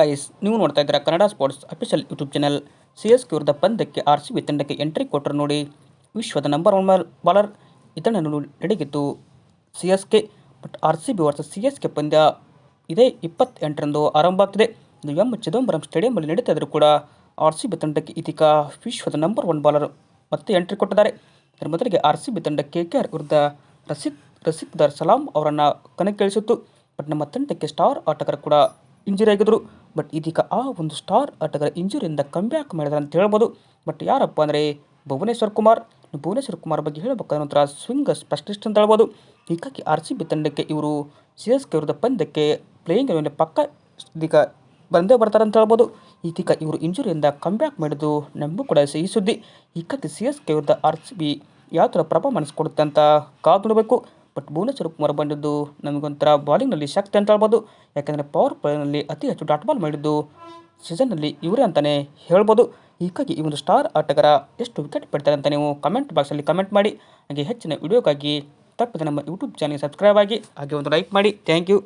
Guys ನೀವು ನೋಡ್ತಾ ಇದ್ದೀರಾ Kannada sports official YouTube channel C S K ವಿರುದ್ಧ ಪಂದ್ಯಕ್ಕೆ ಆರ್ ಸಿ ಬಿ ತಂಡಕ್ಕೆ ಎಂಟ್ರಿ ಕೊಟ್ಟರು ನೋಡಿ. ವಿಶ್ವದ ನಂಬರ್ ಒನ್ ಬಾಲರ್ ಇದನ್ನು ನಡೆಗಿತ್ತು C S K but R C B versus C S K ಪಂದ್ಯ ಇದೇ ಇಪ್ಪತ್ತೆಂಟರಂದು ಆರಂಭ ಆಗ್ತಿದೆ. ಇದು ಎಂ ಚಿದಂಬರಂ ಸ್ಟೇಡಿಯಂನಲ್ಲಿ ನಡೀತಾ ಇದ್ದರೂ ಕೂಡ ಆರ್ ಸಿ ಬಿ ತಂಡಕ್ಕೆ ಇದೀಗ ವಿಶ್ವದ ನಂಬರ್ ಒನ್ ಬಾಲರ್ ಮತ್ತೆ ಎಂಟ್ರಿ ಕೊಟ್ಟಿದ್ದಾರೆ. ಇದರ ಮೊದಲಿಗೆ ಆರ್ ಸಿ ಬಿ ತಂಡ ಕೆ ಕೆ ಆರ್ ವಿರುದ್ಧ ರಸಿಕ್ ರಸಿಕ್ದಾರ್ ಸಲಾಂ ಅವರನ್ನು ಕಣಕ್ಕಿಳಿಸಿತ್ತು. ಬಟ್ ನಮ್ಮ ತಂಡಕ್ಕೆ ಸ್ಟಾರ್ ಆಟಗಾರ ಕೂಡ ಇಂಜುರಿ ಆಗಿದ್ರು. ಬಟ್ ಇದೀಗ ಆ ಒಂದು ಸ್ಟಾರ್ ಆಟಗಾರ ಇಂಜುರಿಯಿಂದ ಕಮ್ಬ್ಯಾಕ್ ಮಾಡಿದ್ರೆ ಅಂತ ಹೇಳ್ಬೋದು. ಬಟ್ ಯಾರಪ್ಪ ಅಂದರೆ ಭುವನೇಶ್ವರ್ ಕುಮಾರ್. ಭುವನೇಶ್ವರ್ ಕುಮಾರ್ ಬಗ್ಗೆ ಹೇಳಬೇಕಾದ ನಂತರ ಸ್ವಿಂಗ್ ಸ್ಪೆಷಲಿಸ್ಟ್ ಅಂತ ಹೇಳ್ಬೋದು. ಹೀಗಾಗಿ ಆರ್ ಸಿ ಬಿ ತಂಡಕ್ಕೆ ಇವರು ಸಿ ಎಸ್ ಕೆ ವಿರುದ್ಧ ಪಂದ್ಯಕ್ಕೆ ಪ್ಲೇಯಿಂಗ್ ಮೇಲೆ ಪಕ್ಕ ಇದೀಗ ಬಂದೇ ಬರ್ತಾರೆ ಅಂತ ಹೇಳ್ಬೋದು. ಇದೀಗ ಇವರು ಇಂಜುರಿಯಿಂದ ಕಮ್ಬ್ಯಾಕ್ ಮಾಡಿದ್ದು ನಮಗೂ ಕೂಡ ಈ ಸುದ್ದಿ. ಹೀಗಾಗಿ ಸಿ ಎಸ್ ಕೆ ವಿರುದ್ಧ ಆರ್ ಸಿ ಬಿ ಯಾವ ಥರ ಪ್ರಭಾವ ಕೊಡುತ್ತೆ ಅಂತ ಕಾದು ನೋಡಬೇಕು. ಬಟ್ ಭುವನೇಶ್ವರ್ ಕುಮಾರ್ ಬಂದಿದ್ದು. ನಮಗೊಂಥರ ಬಾಲಿಂಗ್ನಲ್ಲಿ ಶಕ್ತಿ ಅಂತ ಹೇಳ್ಬೋದು. ಯಾಕೆಂದರೆ ಪವರ್ ಪ್ಲೇನಲ್ಲಿ ಅತಿ ಹೆಚ್ಚು ಡಾಟ್ ಬಾಲ್ ಮಾಡಿದ್ದು ಸೀಸನ್ನಲ್ಲಿ ಇವರೇ ಅಂತಲೇ ಹೇಳ್ಬೋದು. ಹೀಗಾಗಿ ಈ ಒಂದು ಸ್ಟಾರ್ ಆಟಗಾರ ಎಷ್ಟು ವಿಕೆಟ್ ಪಡ್ತಾರೆ ಅಂತ ನೀವು ಕಮೆಂಟ್ ಬಾಕ್ಸಲ್ಲಿ ಕಮೆಂಟ್ ಮಾಡಿ. ಹಾಗೆ ಹೆಚ್ಚಿನ ವಿಡಿಯೋಗಾಗಿ ತಪ್ಪದೆ ನಮ್ಮ ಯೂಟ್ಯೂಬ್ ಚಾನಲ್ ಸಬ್ಸ್ಕ್ರೈಬ್ ಆಗಿ, ಹಾಗೆ ಒಂದು ಲೈಕ್ ಮಾಡಿ. Thank you